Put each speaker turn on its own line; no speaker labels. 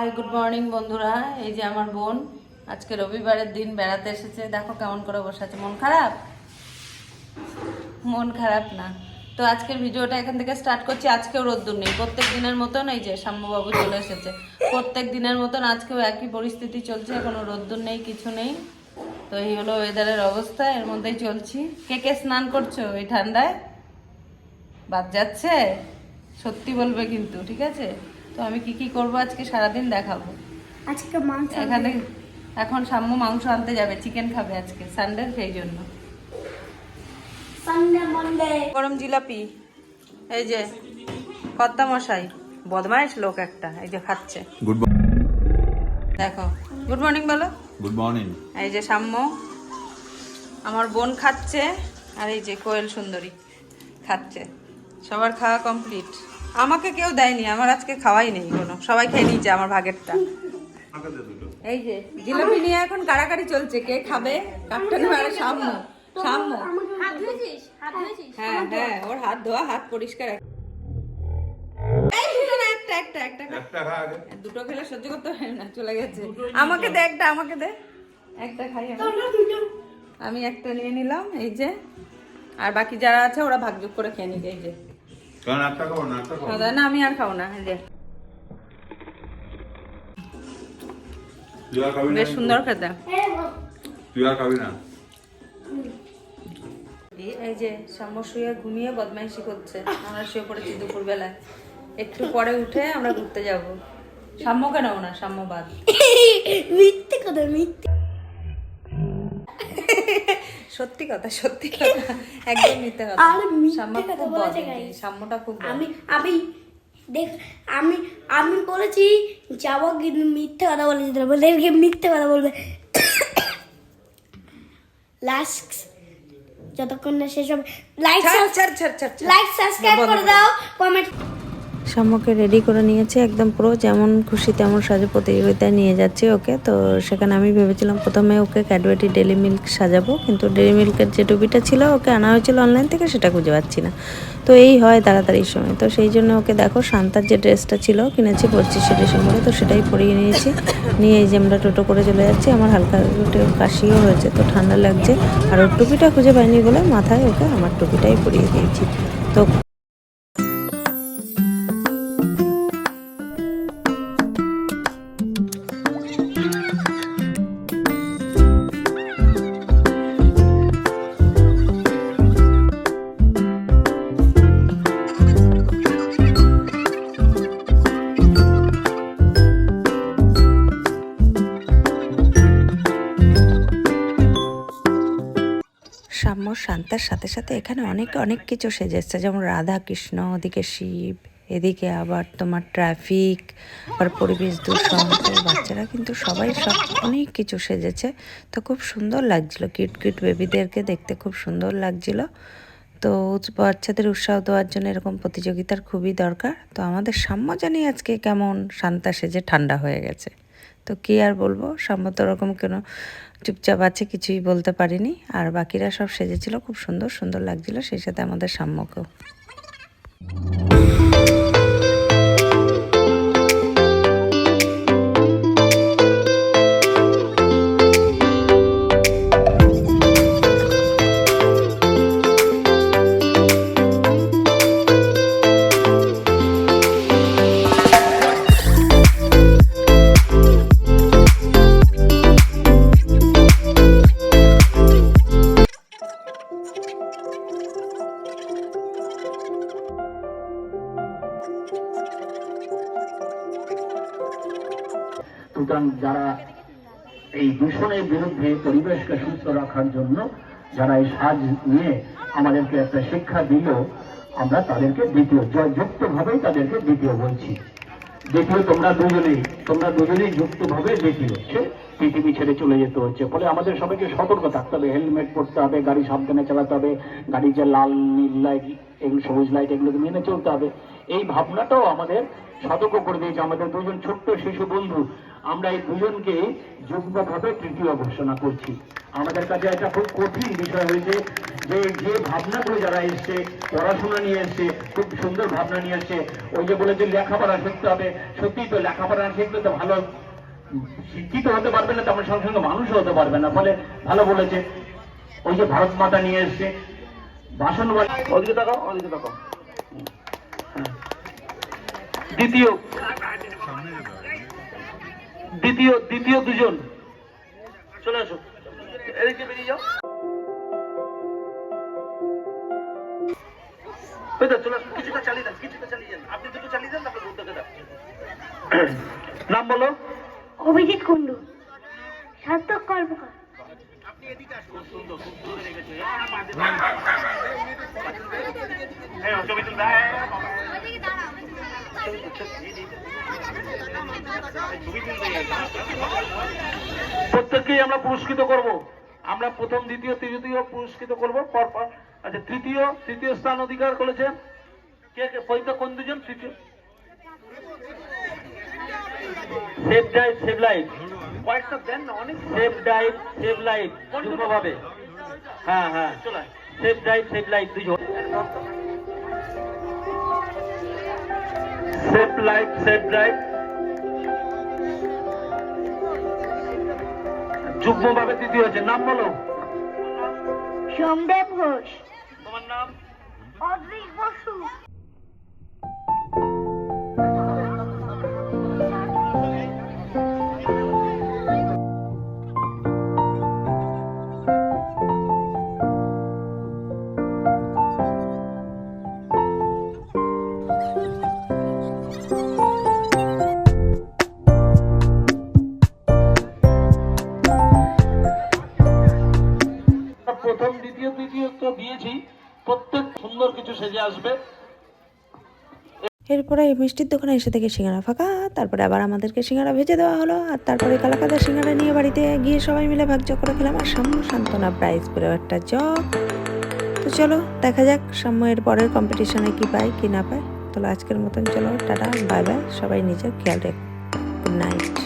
Hi good morning বন্ধুরা। এই যে আমার বোন, আজকে রবিবারের দিন বেড়াতে এসেছে। দেখো কেমন করে বসে আছে। মন খারাপ? মন খারাপ না। তো আজকের ভিডিওটা এখান থেকে স্টার্ট করছি। আজকেও রোদ্দুর নেই। প্রত্যেক দিনের মতন এই যে শ্যাম্যবাবু চলে এসেছে। প্রত্যেক দিনের মতন আজকেও একই পরিস্থিতি চলছে। কোনো রোদ্দুর নেই, কিছু নেই। তো এই হলো ওয়েদারের অবস্থা। এর মধ্যেই চলছি। কে কে স্নান করছ এই ঠান্ডায়? বাদ যাচ্ছে? সত্যি বলবে কিন্তু, ঠিক আছে? তো আমি কি কি করব আজকে? সারাদিন দেখাবো।
আজকে মাংস
এখানে এখন সাম্য মাংস আনতে যাবে চিকেন খাবে আজকে সানডে সেই জন্য।
সানডে মন্ডে
গরম জিলাপি এই যে কর্তা মশাই বদমাইশ লোক একটা এই যে খাচ্ছে।
গুড
দেখো গুড মর্নিং বলো।
গুড মর্নিং
এই যে সাম্য আমার বোন খাচ্ছে আর এই যে কোয়েল সুন্দরী খাচ্ছে। সবার খাওয়া কমপ্লিট আমাকে কেউ দেয়নি আমার আজকে খাওয়াই নেই কোনো। সবাই খেয়ে নিয়েছে আমার ভাগেরটা। এই যে জিলাপি নিয়ে এখন কাড়াকাড়ি চলছে কে খাবে? কাপটা নেবে আরে সাম্য সাম্য
হাত ধুয়েছিস হাত ধুয়েছিস
হ্যাঁ হ্যাঁ ওর হাত ধোয়া হাত পরিষ্কার এক- এই দুটো না, একটা একটা একটা খা।
একটা খা আগে।
দুটো খেলে সহ্য করতে পারি না চলে গেছে। আমাকে দে একটা আমাকে দে। একটা খাই আমি। আমি একটা নিয়ে নিলাম এই যে। আর বাকি যারা আছে ওরা ভাগযোগ করে খেয়ে নিবে এই যে।
না
আমি আর খাব এই যে।
তুই আর খাবি না
বেশ সুন্দর খেতে।
তুই আর খাবি না?
এই যে সাম্য শুয়ে ঘুমিয়ে বদমাইশি করছে। আমরা শুয়ে পড়েছি দুপুর বেলায় একটু পরে উঠে আমরা ঘুরতে যাব। সাম্য কেন না? সাম্য বাদ।
মিথ্যে কথা মিথ্যে।
সত্যি কথা সত্যি কথা। একদম মিথ্যে কথা।
আরে মিথ্যে কথা বলেছে
সাম্যটা খুব
আমি আমি দেখ আমি আমি বলেছি যাব কিন্তু মিথ্যে কথা বলেছি বলে মিথ্যে কথা বলবে। লাস্ট যতক্ষণ না সেসব লাইক। লাইক সাবস্ক্রাইব করে দাও। কমেন্ট
সাম্যকে রেডি করে নিয়েছে একদম পুরো, যেমন খুশি তেমন সাজে প্রতিযোগিতায় নিয়ে যাচ্ছি ওকে। তো সেখানে আমি ভেবেছিলাম প্রথমে ওকে ক্যাডবেটি ডেলি মিল্ক সাজাবো, কিন্তু ডেলি মিল্কের যে টুপিটা ছিল ওকে আনা হয়েছিল অনলাইন থেকে, সেটা খুঁজে পাচ্ছি না। তো এই হয় তাড়াতাড়ির সময়। তো সেই জন্য ওকে দেখো, শান্তার যে ড্রেসটা ছিল, কিনেছি পঁচিশে ডিসেম্বরে, তো সেটাই পরিয়ে নিয়েছি। নিয়ে এই যে আমরা টোটো করে চলে যাচ্ছি, আমার হালকা একটু কাশিও হয়েছে, তো ঠান্ডা লাগছে। আর ওর টুপিটা খুঁজে পাইনি বলে মাথায় ওকে আমার টুপিটাই পরিয়ে দিয়েছি। তো শান্তার সাথে সাথে এখানে অনেক অনেক কিছু সেজে এসছে যেমন রাধা কৃষ্ণ ওদিকে শিব, এদিকে আবার তোমার ট্রাফিক আবার পরিবেশ দূষণ বাচ্চারা কিন্তু সবাই সব অনেক কিছু সেজেছে। তো খুব সুন্দর লাগছিল কিট কিট বেবিদেরকে দেখতে খুব সুন্দর লাগছিল। তো বাচ্চাদের উৎসাহ দেওয়ার জন্য এরকম প্রতিযোগিতার খুবই দরকার। তো আমাদের সাম্য জানি আজকে কেমন শান্তা সেজে ঠান্ডা হয়ে গেছে। তো কি আর বলব, সাম্য তো ওরকম কোনো চুপচাপ আছে, কিছুই বলতে পারিনি। আর বাকিরা সব সেজেছিল, খুব সুন্দর সুন্দর লাগছিল, সেই সাথে আমাদের সাম্যকেও।
এই দূষণের বিরুদ্ধে পরিবেশকে সুস্থ রাখার জন্য যারা এই সাজ নিয়ে আমাদেরকে একটা শিক্ষা দিল, আমরা তাদেরকে দ্বিতীয় যুক্ত ভাবেই তাদেরকে দ্বিতীয় বলছি। দ্বিতীয় তোমরা দুজনেই তোমরা দুজনেই যুক্ত ভাবে দ্বিতীয়। হচ্ছে পৃথিবী ছেড়ে চলে যেতে হচ্ছে। ফলে আমাদের সবাইকে সতর্ক থাকতে হবে, হেলমেট পরতে হবে, গাড়ি সাবধানে চালাতে হবে গাড়ির যে লাল, নীল লাইট এগুলো সবুজ লাইট এগুলোকে মেনে চলতে হবে।
এই ভাবনাটাও আমাদের সতর্ক করে দিয়েছে আমাদের দুজন ছোট্ট শিশু বন্ধু। আমরা এই দুজনকে যুগ্মভাবে তৃতীয় ঘোষণা করছি। আমাদের কাছে একটা খুব কঠিন বিষয় হয়েছে যে যে ভাবনাগুলো যারা এসছে পড়াশোনা নিয়ে এসছে খুব সুন্দর ভাবনা নিয়ে এসছে। ওই যে বলে যে লেখাপড়া শিখতে হবে। সত্যি তো লেখাপড়া শিখলে তো ভালো শিক্ষিত হতে পারবে না তেমন সঙ্গে সঙ্গে মানুষও হতে পারবে না ফলে ভালো বলেছে। ওই যে ভারত মাতা নিয়ে এসছে। ভাষণ ওদিকে তাকাও ওদিকে তাকাও। হ্যাঁ। দ্বিতীয় দ্বিতীয় দ্বিতীয় দুজন। চলে আসো। এদিকে বেরিয়ে যাও। কিছুটা চালিয়ে দেন কিছুটা চালিয়ে যান আপনি দুটো চালিয়ে দেন তারপরে নাম বলো।
অভিজিৎ কুন্ডু সার্থক কর্মকার
হ্যাঁ ছবি তুলবে হ্যাঁ, হ্যাঁ। প্রত্যেককেই আমরা পুরস্কৃত করব। আমরা প্রথম দ্বিতীয় তৃতীয় পুরস্কৃত করব পরপর। আচ্ছা তৃতীয় তৃতীয় স্থান অধিকার করেছে কে কে? পরিতা কোন দুজন? তৃতীয়। সেভ ডাইভ সেভ লাইফ কয়েকটা দেন না অনেক। সেভ ডাইভ সেভ লাইফ যুগ্মভাবে হ্যাঁ হ্যাঁ। চলে। সেভ ডাইভ সেভ লাইফ দুজন। সেভ লাইফ সেভ ড্রাইভ যুগ্মভাবে তৃতীয় হয়েছে। নাম বলো।
সোমদেব ঘোষ।
তোমার নাম?
অদ্রিক বসু।
দিয়েছি প্রত্যেক সুন্দর কিছু সেজে আসবে।
এরপরে এই মিষ্টির দোকানে এসে থেকে সিঙ্গারা ফাঁকা, তারপরে আবার আমাদেরকে সিঙ্গারা ভেজে দেওয়া হলো, আর তারপরে কালাকাদা সিঙ্গারা নিয়ে বাড়িতে গিয়ে সবাই মিলে ভাগযোগ করে খেলাম, আর সাম্য সান্ত্বনা প্রাইজ পেল একটা জগ। তো চলো, দেখা যাক সাম্য এর পরের কম্পিটিশনে কি পায়, কি না পায়। তাহলে আজকের মতন চলো, টাটা বাই বাই সবাই নিজের খেয়াল রেখ। Good night